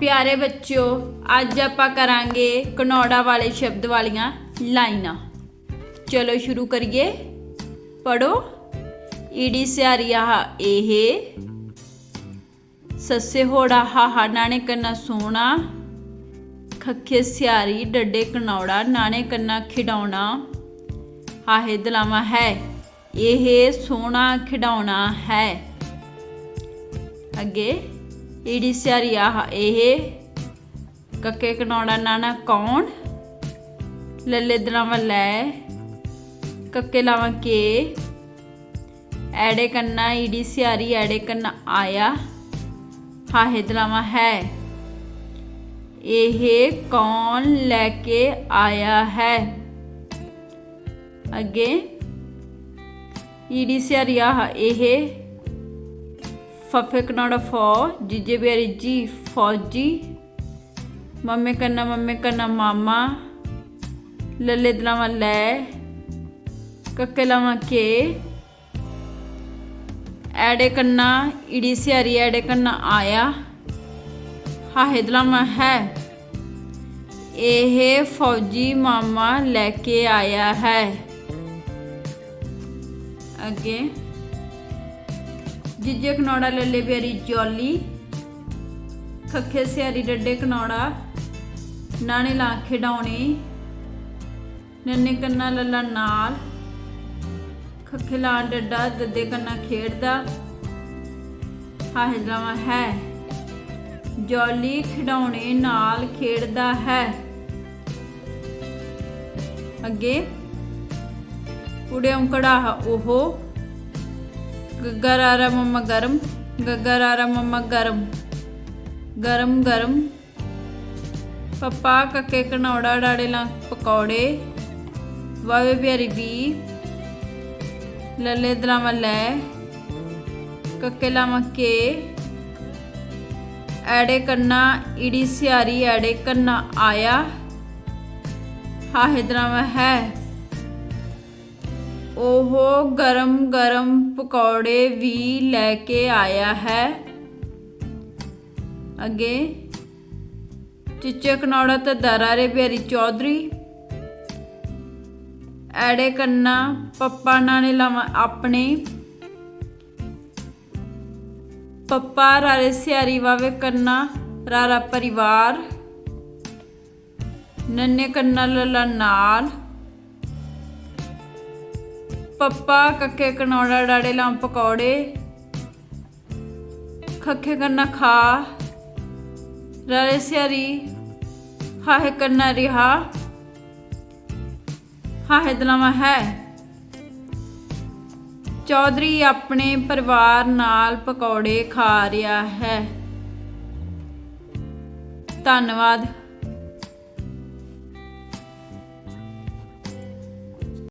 ਪਿਆਰੇ ਬੱਚਿਓ, ਅੱਜ ਆਪਾਂ ਕਰਾਂਗੇ ਕਨੌੜਾ ਵਾਲੇ ਸ਼ਬਦ ਵਾਲੀਆਂ ਲਾਈਨਾਂ। ਚਲੋ ਸ਼ੁਰੂ ਕਰੀਏ। ਪੜੋ ਈੜੀ ਸਿਆਰੀਆ ਇਹ। ਸੱਸੇ ਹੋੜਾ ਹਾਹਾ ਨਾਣੇ ਕੰਨਾ ਸੋਹਣਾ। ਖੱਖੇ ਸਿਆਰੀ ਡੱਡੇ ਕਨੌੜਾ ਨਾਣੇ ਕੰਨਾ ਖਿਡਾਉਣਾ ਹਾਹੇ ਦਲਾਵਾ ਹੈ, ਇਹ ਸੋਹਣਾ ਖਿਡਾਉਣਾ ਹੈ। ਅੱਗੇ। ਈੜੀ ਸਿਆਰੀ ਆਹ ਇਹ ਕੱਕੇ ਕਨੌੜਾ ਨਾਨਾ ਕੌਣ? ਲੱਲੇ ਦਲਾਵਾ ਲੈ, ਕੱਕੇ ਲਾਵਾ ਕੇ, ਐੜੇ ਕੰਨਾ ਈੜੀ ਸਿਆਰੀ ਐੜੇ ਕੰਨਾ ਆਇਆ, ਹਾਹੇ ਦਲਾਵਾ ਹੈ। ਇਹ ਕੌਣ ਲੈ ਕੇ ਆਇਆ ਹੈ ਅੱਗੇ ਈੜੀ ਸਿਆਰੀ ਆਹ ਇਹ ਫਫੇ ਕਨਾੜਾ ਫੋ ਜੀਜੇ ਬੇਰੀ ਜੀ ਫੌਜੀ ਮੰਮੇ ਕੰਨਾ ਮੰਮੇ ਕੰਨਾ ਮਾਮਾ ਲੱਲੇ ਦਲਾਵਾਂ ਲੈ ਕੱਕੇ ਲਾਵਾਂ ਕੇ ਐੜੇ ਕੰਨਾ ਇੜੀ ਸਿਆਰੀ ਐੜੇ ਕੰਨਾ ਆਇਆ ਹਾਹੇ ਦਲਾਵਾਂ ਹੈ ਇਹ ਫੌਜੀ ਮਾਮਾ ਲੈ ਕੇ ਆਇਆ ਹੈ ਅੱਗੇ ਜਿੱਜੇ ਕਨੌੜਾ ਲੱਲੇ ਪਿਆਰੀ ਜੋਲੀ ਖੱਖੇ ਸਿਆਰੀ ਡੱਡੇ ਕਨੌੜਾ। ਨਾਣੇ ਲਾ ਖਿਡਾਉਣੇ ਨੰਨੇ ਕੰਨਾ ਲੱਲਾ ਨਾਲ। ਖੱਖੇ ਲਾ ਡੱਡਾ ਦੱਦੇ ਕੰਨਾ ਖੇਡਦਾ। ਹਾਹੇ ਦਲਾਵਾ ਹੈ। ਜੋਲੀ ਖਿਡਾਉਣੇ, ਨਾਲ ਖੇਡਦਾ ਹੈ। ਅੱਗੇ। ਉੜੇ ਉਂਕੜਾ ਉਹ। ਗੱਗਾ ਰਾਰਾ ਗਰਮ ਗੱਗਾ ਰਾਰਾ ਗਰਮ ਗਰਮ ਗਰਮ ਪਪਾ ਕੱਕੇ ਕਨੌੜਾ ਡਾੜੇ ਲਾਂ ਪਕੌੜੇ ਵਾਵੇ ਪਿਆਰੀ ਵੀ ਲੱਲੇ ਦਲਾਵਾਂ ਲੈ ਕੱਕੇ ਲਾਵਾਂ ਕੇ ਐੜੇ ਕੰਨਾ ਇੜੀ ਸਿਆਰੀ ਐੜੇ ਕੰਨਾ ਆਇਆ ਹਾਹੇ ਦਲਾਵਾਂ ਹੈ ਉਹ ਗਰਮ ਗਰਮ ਪਕੌੜੇ ਵੀ ਲੈ ਕੇ ਆਇਆ ਹੈ। ਅੱਗੇ ਚਿੱਚੇ ਕਨੌੜਾ ਤੇ ਦਰਾਰੇ ਪਿਆਰੀ ਚੌਧਰੀ, ਐੜੇ ਕੰਨਾ ਪੱਪਾ ਨਾਲੇ ਲਾਵਾਂ ਆਪਣੇ। ਪੱਪਾ ਰਾਰੇ ਸਿਆਰੀ ਵਾਵੇ ਕੰਨਾ, ਰਾਰਾ ਪਰਿਵਾਰ। ਨੰਨੇ ਕੰਨਾ ਲੱਲਾ ਨਾਲ। ਪੱਪਾ, ਕੱਕੇ ਕਨੌੜਾ, ਡਾੜੇ ਲਾਂ ਪਕੌੜੇ, ਖੱਖੇ ਕੰਨਾ ਖਾ ਰਾਰੇ ਸਿਆਰੀ, ਹਾਹੇ ਕੰਨਾ ਰਿਹਾ, ਹਾਹੇ ਦਲਾਵਾ ਹੈ। ਚੌਧਰੀ ਆਪਣੇ ਪਰਿਵਾਰ ਨਾਲ ਪਕੌੜੇ ਖਾ ਰਿਹਾ ਹੈ। ਧੰਨਵਾਦ।